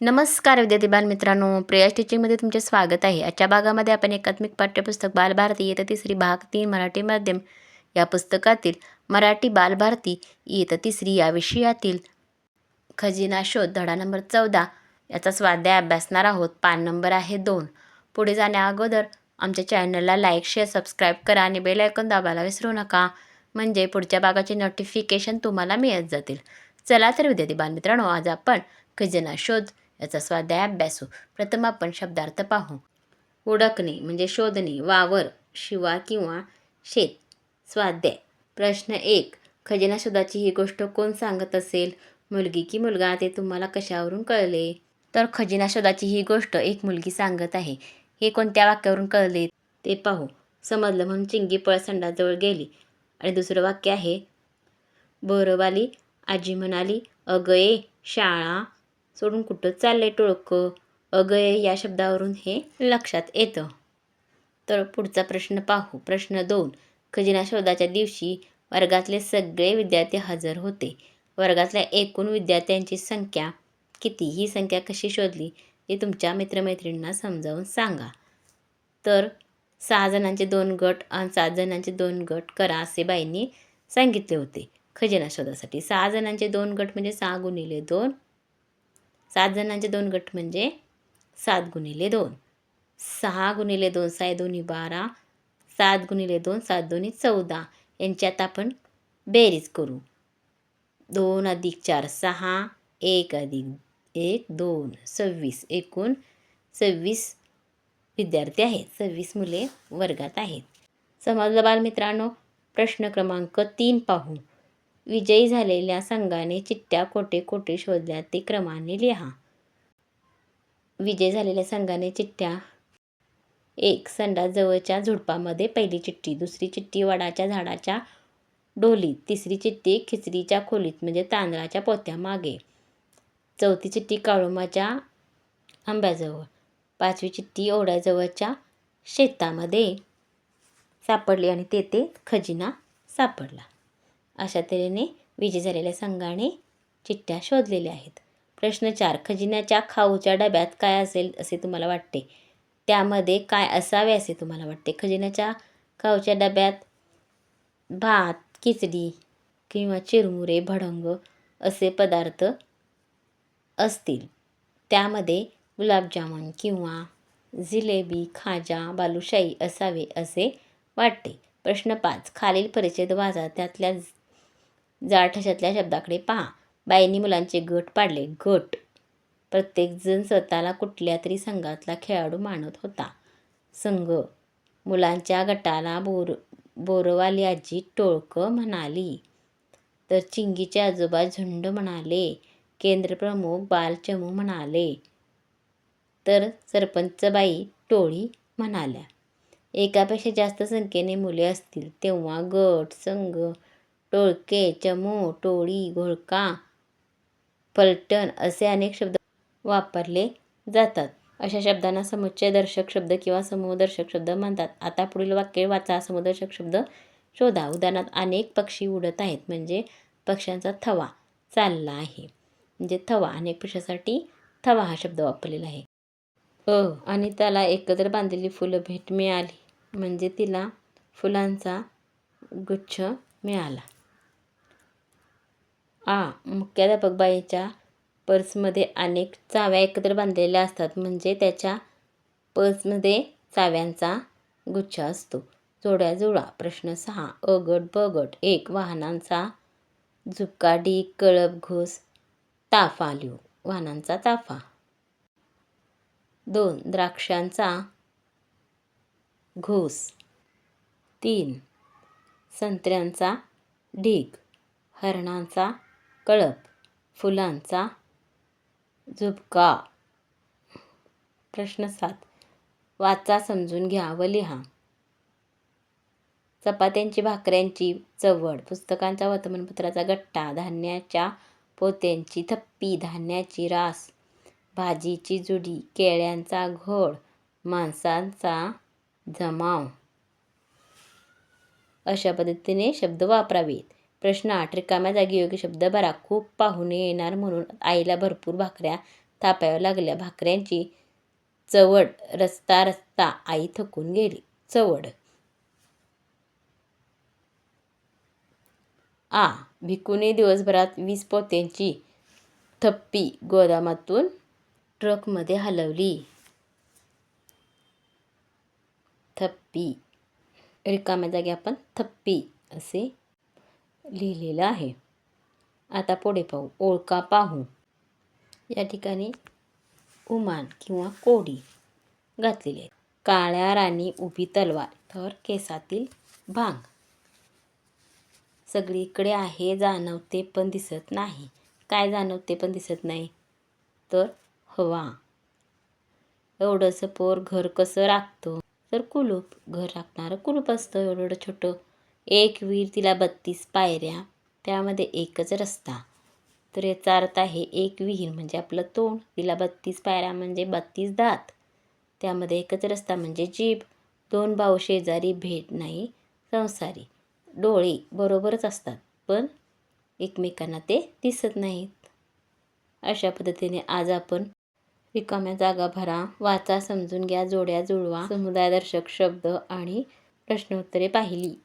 नमस्कार विद्यार्थी बालमित्रांनो. प्रिया टीचिंगमध्ये तुमचे स्वागत आहे. आजच्या भागामध्ये आपण एकात्मिक पाठ्यपुस्तक बालभारती इयत्ता तिसरी भाग तीन मराठी माध्यम या पुस्तकातील मराठी बालभारती इयत्ता तिसरी या विषयातील खजिना शोध धडा नंबर चौदा याचा स्वाध्याय अभ्यासणार आहोत. पान नंबर आहे दोन. पुढे जाण्या अगोदर आमच्या चॅनलला लाईक शेअर सबस्क्राईब करा आणि बेल आयकॉन दाबायला विसरू नका. म्हणजे पुढच्या भागाचे नोटिफिकेशन तुम्हाला मिळत जातील. चला तर विद्यार्थी बालमित्रांनो आज आपण खजिना शोध याचा स्वाध्याय अभ्यासू. प्रथम आपण शब्दार्थ पाहू. ओळखणे म्हणजे शोधणे वावर शिवा किंवा शेत. स्वाध्याय प्रश्न एक खजिना शोधाची ही गोष्ट कोण सांगत असेल? मुलगी की मुलगा ते तुम्हाला कशावरून कळले? तर खजिना शोधाची ही गोष्ट एक मुलगी सांगत आहे. हे कोणत्या वाक्यावरून कळले? ते पाहू. समजलं म्हणून चिंगी पळसंडाजवळ गेली. आणि दुसरं वाक्य आहे. बोरवाली आजी म्हणाली अगये शाळा सोडून कुठं चाललंय टोळकं? अगय या शब्दावरून हे लक्षात येतं. तर पुढचा प्रश्न पाहू. प्रश्न दोन. खजिना शोधाच्या दिवशी वर्गातले सगळे विद्यार्थी हजर होते. वर्गातल्या एकूण विद्यार्थ्यांची संख्या किती? ही संख्या कशी शोधली? हे तुमच्या मित्रमैत्रिणींना समजावून सांगा. तर सहा जणांचे दोन गट आणि सात जणांचे दोन गट करा असे बाईंनी सांगितले होते. खजिना शोधासाठी सहा जणांचे दोन गट म्हणजे सहा गुणिले दोन सात जणांचे दोन गट म्हणजे सात गुणिले दोन. सहा गुणिले दोन साय दोन्ही बारा. सात गुणिले दोन सात दोन्ही चौदा. यांच्यात आपण बेरीज करू. दोन अधिक चार सहा. एक अधिक एक दोन. सव्वीस. एकूण सव्वीस विद्यार्थी आहेत. सव्वीस मुले वर्गात आहेत. समजलं बालमित्रांनो प्रश्न क्रमांक तीन पाहू. विजयी झालेल्या संघाने चिठ्ठ्या कोठे कोठे शोधल्या ते क्रमाने लिहा. विजय झालेल्या संघाने चिठ्ठ्या एक संडासजवळच्या झुडपामध्ये पहिली चिठ्ठी दुसरी चिठ्ठी वडाच्या झाडाच्या डोलीत तिसरी चिठ्ठी खिचडीच्या खोलीत म्हणजे तांदळाच्या पोत्यामागे चौथी चिठ्ठी काळुमाच्या आंब्याजवळ. पाचवी चिठ्ठी ओढ्याजवळच्या शेतामध्ये सापडली आणि तेथे खजिना सापडला. अशा तऱ्हेने विजय झालेल्या संघाने चिठ्ठ्या शोधलेल्या आहेत. प्रश्न चार खजिन्याच्या खाऊच्या डब्यात काय असेल असे तुम्हाला वाटते? त्यामध्ये काय असावे असे तुम्हाला वाटते? खजिन्याच्या खाऊच्या डब्यात भात खिचडी किंवा चिरमुरे भडंग असे पदार्थ असतील. त्यामध्ये गुलाबजामुन किंवा जिलेबी खाजा बालुशाही असावे असे वाटते. प्रश्न पाच खालील परिच्छेद वाचा. त्यातल्या जाठशातल्या शब्दाकडे पहा. बाईंनी मुलांचे गट पाडले. गट. प्रत्येकजण स्वतःला कुठल्या तरी संघातला खेळाडू मानत होता. संघ. मुलांच्या गटाला बोर बोरवाली आजी टोळकं म्हणाली. तर चिंगीचे आजोबा झुंड म्हणाले. केंद्रप्रमुख बालचमू म्हणाले. तर सरपंचबाई टोळी म्हणाल्या. एकापेक्षा जास्त संख्येने मुले असतील तेव्हा गट संघ टोळके चमू टोळी घोळका पलटण असे अनेक शब्द वापरले जातात. अशा शब्दांना समुच्चयदर्शक शब्द किंवा समूहदर्शक शब्द म्हणतात. आता पुढील वाक्य वाचा. समूहदर्शक शब्द शोधा. उदाहरणार्थ अनेक पक्षी उडत आहेत म्हणजे पक्ष्यांचा थवा चालला आहे. म्हणजे थवा अनेक पक्षासाठी थवा हा शब्द वापरलेला आहे. अ आणि त्याला एकत्र बांधलेली फुलं भेट मिळाली. म्हणजे तिला फुलांचा गुच्छ मिळाला. आ मुख्याध्यापक बाईच्या पर्समध्ये अनेक चाव्या एकत्र बांधलेल्या असतात. म्हणजे त्याच्या पर्समध्ये चाव्यांचा गुच्छ असतो. जोड्या जुळा प्रश्न सहा अ गट ब गट एक वाहनांचा झुपका ढीक कळप घोस ताफा लिहू वाहनांचा ताफा. दोन द्राक्षांचा घोस. तीन संत्र्यांचा ढीग हरणांचा कळप फुलांचा झुपका प्रश्न सात. वाचा समजून घ्या व लिहा. चपात्यांची भाकऱ्यांची चवड पुस्तकांचा वर्तमानपत्राचा गट्टा धान्याच्या पोत्यांची थप्पी धान्याची रास भाजीची जुडी केळ्यांचा घोळ माणसांचा जमाव. अशा पद्धतीने शब्द वापरावेत. प्रश्न आठ रिकाम्या जागी योग्य शब्द भरा. खूप पाहुणे येणार म्हणून आईला भरपूर भाकऱ्या थापाव्या लागल्या. भाकऱ्यांची चवड रस्ता रस्ता आई थकून गेली. चवड. आ. भिकूने दिवसभरात वीस पोत्यांची थप्पी गोदामातून ट्रकमध्ये हलवली. थप्पी. रिकाम्या जागी आपण थप्पी असे लिहिलेलं आहे. आता पुढे पाहू. ओळखा पाहू. या ठिकाणी उमान किंवा कोडी घातलेली आहे. काळ्या राणी उभी तलवार तर केसातील भांग. सगळीकडे आहे जाणवते पण दिसत नाही. काय जाणवते पण दिसत नाही? तर हवा. एवढंसं पोर घर कसं राखतं? तर कुलूप. घर राखणारं कुलूप असतं एवढं एवढं छोटं. एक विहीर तिला बत्तीस पायऱ्या त्यामध्ये एकच रस्ता. तर याचा अर्थ आहे एक विहीर म्हणजे आपलं तोंड तिला बत्तीस पायऱ्या म्हणजे बत्तीस दात. त्यामध्ये एकच रस्ता म्हणजे जीभ. दोन भाऊ शेजारी भेट नाही संसारी. डोळे बरोबरच असतात पण एकमेकांना ते दिसत नाहीत. अशा पद्धतीने आज आपण रिकाम्या जागा भरा वाचा समजून घ्या जोड्या जुळवा. समुदायदर्शक शब्द आणि प्रश्नोत्तरे पाहिली.